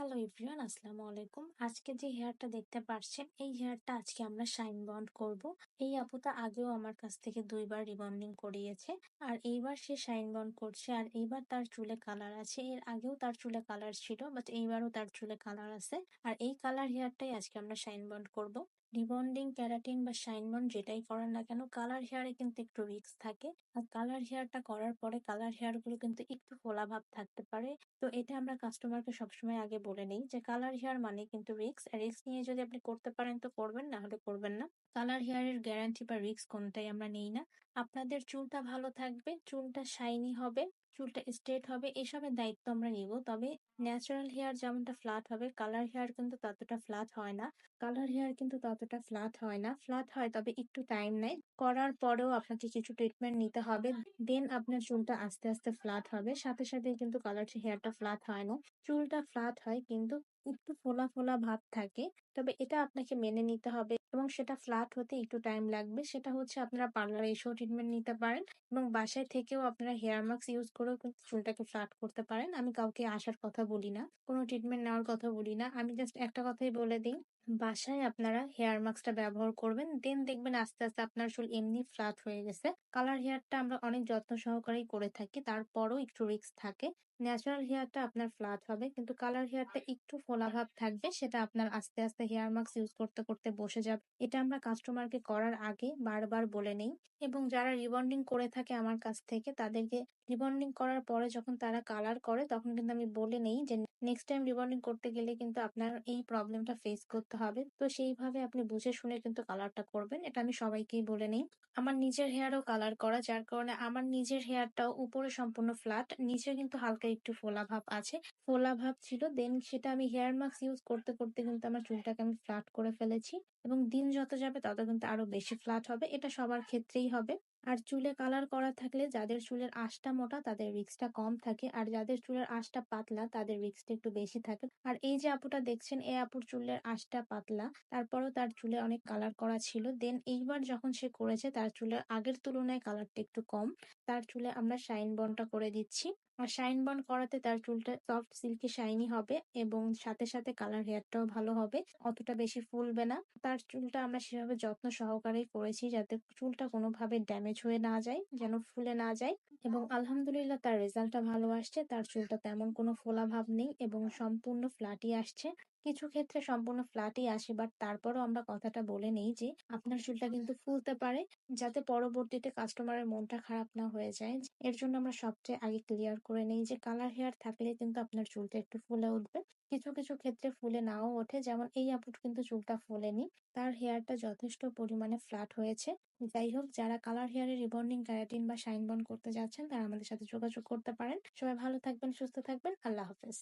Hello everyone আসসালামু আলাইকুম আজকে যে হেয়ারটা দেখতে পাচ্ছেন এই হেয়ারটা আজকে আমরা শাইন বন্ড করব। এই আপুটা আগেও আমার কাছ থেকে দুইবার রিবন্ডিং করিয়েছে আর এইবার সে শাইন বন্ড করছে আর এইবার তার চুলে কালার আছে। এর আগেও তার চুলে কালার ছিল বাট এইবারও তার চুলে কালার আছে। আর এই কালার হেয়ারটাই আজকে আমরা শাইন বন্ড করব। রিবন্ডিং ক্যারাটিন বা শাইন বন্ড যেটাই করেন না কেন কালার হেয়ারে কিন্তু একটু রিস্ক থাকে। আর কালার হেয়ারটা করার পরে কালার হেয়ারগুলো কিন্তু একটু ফোলা ভাব থাকতে পারে। তো এটা আমরা কাস্টমারকে সবসময় আগে বলে নিই যে কালার হেয়ার মানে কিন্তু রিক্স আর রিক্স নিয়ে যদি আপনি করতে পারেন তো করবেন, না হলে করবেন না। কালার হেয়ারের গ্যারান্টি বা রিক্স কোনটাই আমরা নেই না। আপনাদের চুলটা ভালো থাকবে, চুলটা শাইনি হবে চুলটা স্ট্রেট হবে, এসবের দায়িত্ব আমরা নিব। তবে ন্যাচারাল হেয়ার যেমনটা ফ্ল্যাট হবে কালার হেয়ার কিন্তু ততটা ফ্ল্যাট হয় না। কালার হেয়ার কিন্তু ততটা ফ্ল্যাট হয় না। ফ্ল্যাট হয় তবে একটু টাইম নেয়। করার পরেও আপনাকে কিছু ট্রিটমেন্ট নিতে হবে। দেন আপনার চুলটা আস্তে আস্তে ফ্ল্যাট হবে। সাথে সাথে কিন্তু কালার হেয়ারটা ফ্ল্যাট হয় না। চুলটা ফ্ল্যাট হয় কিন্তু একটু ফোলা ফোলা ভাব থাকে। তবে এটা আপনাকে মেনে নিতে হবে এবং সেটা ফ্ল্যাট হতে একটু টাইম লাগবে। সেটা হচ্ছে আপনারা পার্লারে এসেও ট্রিটমেন্ট নিতে পারেন এবং বাসায় থেকেও আপনারা হেয়ার মাস্ক ইউজ করেও কিন্তু চুলটাকে ফ্ল্যাট করতে পারেন। আমি কাউকে আসার কথা বলি না, কোনো ট্রিটমেন্ট নেওয়ার কথা বলি না। আমি জাস্ট একটা কথাই বলে দিই বাসায় আপনারা হেয়ার মাস্কটা ব্যবহার করবেন। দেন দেখবেন আস্তে আস্তে আপনার চুল এমনি ফ্ল্যাট হয়ে গেছে। কালার হেয়ারটা আমরা অনেক যত্ন সহকারেই করে থাকি। তারপরও একটু রিস্ক থাকে। ন্যাচারাল হেয়ারটা আপনার ফ্ল্যাট হবে। কিন্তু কালার হেয়ারটা একটু ফোলা ভাব থাকবে। সেটা আপনার আস্তে আস্তে হেয়ার মাস্ক ইউজ করতে করতে বসে যাবে। এটা আমরা কাস্টমারকে করার আগে বারবার বলে নেই। এবং যারা রিবন্ডিং করে থাকে আমার কাছ থেকে, তাদেরকে রিবন্ডিং করার পরে যখন তারা কালার করে, তখন কিন্তু আমি বলে নেই যে নেক্সট টাইম রিবন্ডিং করতে গেলে কিন্তু আপনার এই প্রবলেমটা ফেস করতে হবে। তো সেইভাবে আপনি বুঝে শুনে কিন্তু কালারটা করবেন। এটা আমি সবাইকেই বলে নেই। আমার নিজের হেয়ারও কালার করা, যার কারণে আমার নিজের হেয়ারটাও উপরে সম্পূর্ণ ফ্ল্যাট নিচে কিন্তু হালকা একটু ফোলা ভাব আছে। ফোলা ভাব ছিল দেন সেটা আমি হেয়ার মাস্ক ইউজ করতে করতে কিন্তু আমার চুলটাকে আমি ফ্ল্যাট করে ফেলেছি এবং দিন যত যাবে তত কিন্তু আরও বেশি ফ্ল্যাট হবে। এটা সবার ক্ষেত্রেই হবে। আর চুলে কালার করা থাকলে যাদের চুলের আঁশটা মোটা তাদের রিক্সটা কম থাকে, আর যাদের চুলের আঁশটা পাতলা তাদের রিক্সটা একটু বেশি থাকে। আর এই যে আপুটা দেখছেন এই আপুর চুলের আঁশটা পাতলা, তারপরও তার চুলে অনেক কালার করা ছিল। দেন এইবার যখন সে করেছে, তার চুলের আগের তুলনায় কালারটা একটু কম। তার চুলে আমরা শাইন বনটা করে দিচ্ছি। শাইন বন করাতে তার চুলটা সফট সিল্কি শাইনি হবে এবং সাথে সাথে কালার হেয়ারটাও ভালো হবে, অতটা বেশি ফুলবে না। তার চুলটা আমরা সেভাবে যত্ন সহকারেই করেছি যাতে চুলটা কোনোভাবে ড্যামেজ হয়ে না যায়, যেন ফুলে না যায়। এবং আলহামদুলিল্লাহ তার রেজাল্টটা ভালো আসছে। তার চুলটা তেমন কোনো ফোলা ভাব নেই এবং সম্পূর্ণ ফ্ল্যাটই আসছে। কিছু ক্ষেত্রে সম্পূর্ণ ফ্ল্যাটই আসে বাট তারপরও আমরা কথাটা বলে নেই যে, আপনার চুলটা কিন্তু ফুলতে পারে যাতে পরবর্তীতে কাস্টমারের মনটা খারাপ না হয়ে যায়। এর জন্য আমরা সবচেয়ে আগে ক্লিয়ার করে নেই যে কালার হেয়ার থাকলে কিন্তু আপনার চুলটা একটু ফুলে উঠবে। কিছু কিছু ক্ষেত্রে ফুলে নাও ওঠে। যেমন এই আপুট কিন্তু চুলটা ফুলেনি। তার হেয়ারটা যথেষ্ট পরিমাণে ফ্ল্যাট হয়েছে। যাই হোক, যারা কালার হেয়ারে রিবন্ডিং ক্যারাটিন বা শাইন করতে যাচ্ছেন তারা আমাদের সাথে যোগাযোগ করতে পারেন। সবাই ভালো থাকবেন সুস্থ থাকবেন। আল্লাহ হাফেজ।